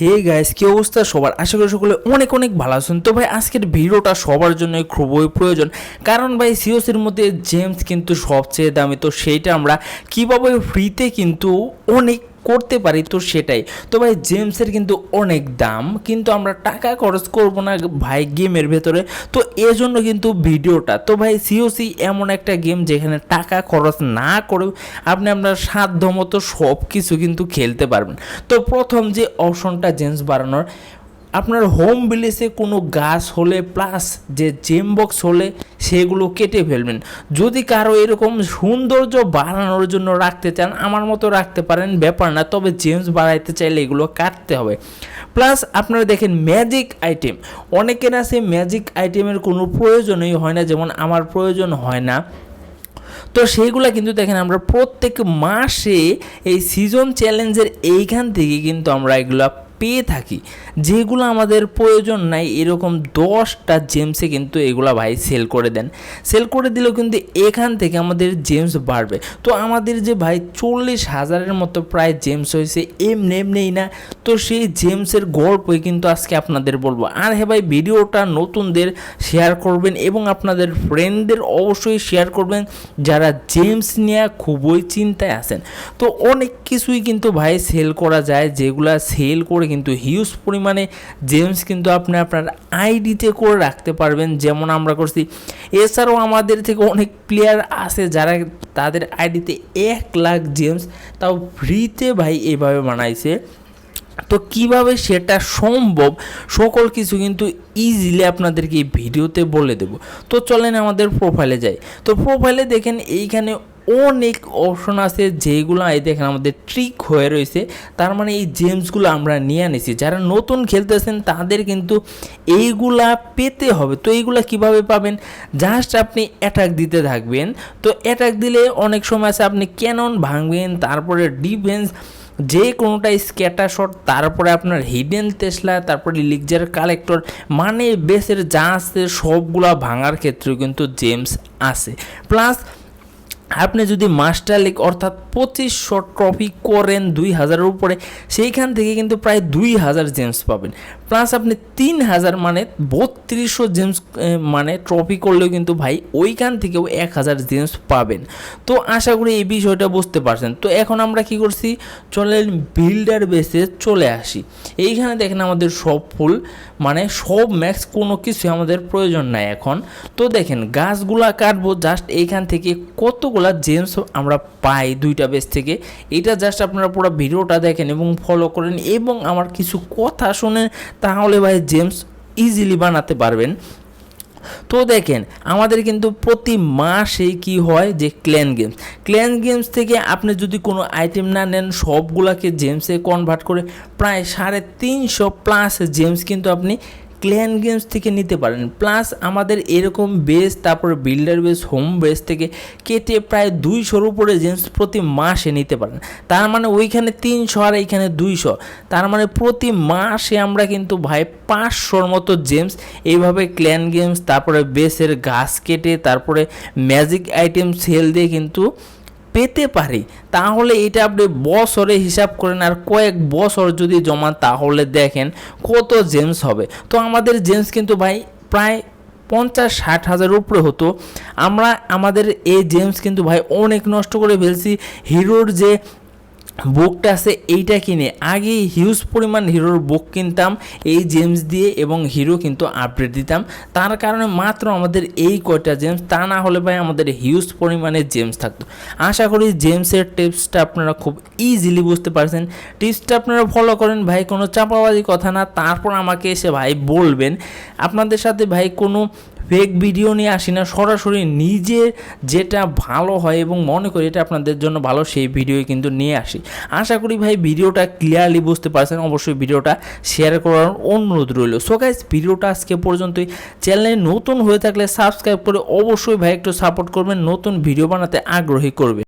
Hey guys কি অবস্থা সবার? আশা করি সকলে অনেক অনেক ভালো আছেন। তো ভাই, আজকের ভিডিওটা সবার জন্য খুবই প্রয়োজন। কারণ ভাই সিওসির মধ্যে জেমস কিন্তু সবচেয়ে দামি। তো সেইটা আমরা কীভাবে ফ্রিতে কিন্তু অনেক করতে পারি তো সেটাই। তো ভাই জেমসের কিন্তু অনেক দাম, কিন্তু আমরা টাকা খরচ করব না ভাই গেমের ভেতরে। তো এজন্য কিন্তু ভিডিওটা, তো ভাই সিওসি এমন একটা গেম যেখানে টাকা খরচ না করেও আপনি আপনার সাধ্য মতো সব কিছু কিন্তু খেলতে পারবেন। তো প্রথম যে অপশনটা জেমস বাড়ানোর আপনার হোম ভিলেজে কোনো গাছ হলে প্লাস যে জেম বক্স হলে সেগুলো কেটে ফেলবেন। যদি কারও এরকম সৌন্দর্য বাড়ানোর জন্য রাখতে চান, আমার মতো রাখতে পারেন, ব্যাপার না, তবে জেমস বাড়াইতে চাইলে এগুলো কাটতে হবে। প্লাস আপনারা দেখেন ম্যাজিক আইটেম অনেকের আছে ম্যাজিক আইটেমের কোনো প্রয়োজনই হয় না, যেমন আমার প্রয়োজন হয় না। তো সেইগুলো কিন্তু দেখেন আমরা প্রত্যেক মাসে এই সিজন চ্যালেঞ্জের এইখান থেকে কিন্তু আমরা এগুলো পেয়ে থাকি। যেগুলো আমাদের প্রয়োজন নাই, এরকম দশটা জেমসে কিন্তু এগুলা ভাই সেল করে দেন। সেল করে দিলেও কিন্তু এখান থেকে আমাদের জেমস বাড়বে। তো আমাদের যে ভাই চল্লিশ হাজারের মতো প্রায় জেমস হয়েছে, এমনি এমনিই না? তো সেই জেমসের গল্পই কিন্তু আজকে আপনাদের বলব। আর হ্যাঁ ভাই, ভিডিওটা নতুনদের শেয়ার করবেন এবং আপনাদের ফ্রেন্ডদের অবশ্যই শেয়ার করবেন, যারা জেমস নিয়ে খুবই চিন্তায় আছেন। তো অনেক কিছুই কিন্তু ভাই সেল করা যায়, যেগুলা সেল করে কিন্তু হিউজ পরিমাণে জেমস কিন্তু আপনি আপনার আইডিতে করে রাখতে পারবেন। যেমন আমরা করছি, এছাড়াও আমাদের থেকে অনেক প্লেয়ার আছে যারা তাদের আইডিতে এক লাখ জেমস তাও ফ্রিতে ভাই এইভাবে বানাইছে। তো কীভাবে সেটা সম্ভব? সকল কিছু কিন্তু ইজিলি আপনাদেরকে এই ভিডিওতে বলে দেব। তো চলেন আমাদের প্রোফাইলে যাই। তো প্রোফাইলে দেখেন, এইখানে অনেক অপশন আছে যেগুলো এই দেখেন আমাদের ট্রিক হয়ে রয়েছে। তার মানে এই জেমসগুলো আমরা নিয়ে আনিছি যারা নতুন খেলতেছেন, তাদের কিন্তু এইগুলা পেতে হবে। তো এইগুলা কীভাবে পাবেন? জাস্ট আপনি অ্যাটাক দিতে থাকবেন। তো অ্যাটাক দিলে অনেক সময় আছে আপনি ক্যানন ভাঙবেন, তারপরে ডিফেন্স যে কোনোটা স্ক্যাটার শট তারপরে আপনার হিডেন তেসলা তারপরে লিগজার কালেক্টর মানে বেসের যা আছে সবগুলা ভাঙার ক্ষেত্রেও কিন্তু জেমস আছে। প্লাস আপনি যদি মাস্টার লিগ অর্থাৎ পঁচিশশো ট্রফি করেন দুই হাজারের উপরে, সেইখান থেকে কিন্তু প্রায় দুই হাজার জেমস পাবেন। প্লাস আপনি তিন হাজার মানে বত্রিশশো জেমস মানে ট্রফি করলেও কিন্তু ভাই ওইখান থেকেও এক হাজার জেমস পাবেন। তো আশা করি এই বিষয়টা বুঝতে পারছেন। তো এখন আমরা কি করছি? চলেন বিল্ডার বেসে চলে আসি। এইখানে দেখেন আমাদের সব ফুল মানে সব ম্যাক্স কোনো কিছু আমাদের প্রয়োজন নাই এখন। তো দেখেন গাছগুলা কাটবো জাস্ট এইখান থেকে কতগুলা জেমস আমরা পাই দুইটা বেস থেকে। এটা জাস্ট আপনারা পুরো ভিডিওটা দেখেন এবং ফলো করেন এবং আমার কিছু কথা শোনেন, তাহলে ভাই জেমস ইজিলি বানাতে পারবেন। তো দেখেন, আমাদের কিন্তু প্রতি মাসে কি হয় যে ক্ল্যান গেমস ক্ল্যান গেমস থেকে আপনি যদি কোনো আইটেম না নেন, সবগুলাকে জেমসে কনভার্ট করে প্রায় সাড়ে তিনশো প্লাস জেমস কিন্তু আপনি ক্ল্যান গেমস থেকে নিতে পারেন। প্লাস আমাদের এরকম বেস তারপরে বিল্ডার বেস হোম বেস থেকে কেটে প্রায় দুইশোর উপরে জেমস প্রতি মাসে নিতে পারেন। তার মানে ওইখানে তিনশো আর এইখানে দুইশো। তার মানে প্রতি মাসে আমরা কিন্তু ভাই পাঁচশোর মতো জেমস এইভাবে ক্ল্যান গেমস তারপরে বেসের গাছ কেটে, তারপরে ম্যাজিক আইটেম সেল দিয়ে কিন্তু পেতে পারি, তাহলে এটা আপনি বছরে হিসাব করেন আর কয়েক বছর যদি জমান তাহলে দেখেন কত জেমস হবে। তো আমাদের জেমস কিন্তু ভাই প্রায় পঞ্চাশ ষাট হাজার উপরে হতো। আমরা, আমাদের এই জেমস কিন্তু ভাই অনেক নষ্ট করে ফেলছি। হিরোর যে বুকটা আছে এইটা কিনে। আগে হিউজ পরিমাণ হিরোর বুক কিনতাম, এই জেমস দিয়ে এবং হিরো কিন্তু আপডেট দিতাম। তার কারণে মাত্র আমাদের এই কয়টা জেমস, তা না হলে ভাই আমাদের হিউজ পরিমাণে জেমস থাকতো। আশা করি জেমসের টিপসটা আপনারা খুব ইজিলি বুঝতে পারছেন। টিপসটা আপনারা ফলো করেন ভাই, কোনো চাপাবাজি কথা না। তারপর আমাকে এসে ভাই বলবেন। আপনাদের সাথে ভাই কোনো ফেক ভিডিও নিয়ে আসি না, সরাসরি নিজে যেটা ভালো হয় এবং মনে করি এটা আপনাদের জন্য ভালো, সেই ভিডিও কিন্তু নিয়ে আসি। আশা করি ভাই ভিডিওটা ক্লিয়ারলি বুঝতে পারছেন, অবশ্যই ভিডিওটা শেয়ার করার অনুরোধ রইল। সো গাইজ ভিডিওটা আজকে পর্যন্তই। চ্যানেলে নতুন হয়ে থাকলে সাবস্ক্রাইব করে অবশ্যই ভাই একটু সাপোর্ট করবেন, নতুন ভিডিও বানাতে আগ্রহী করবে।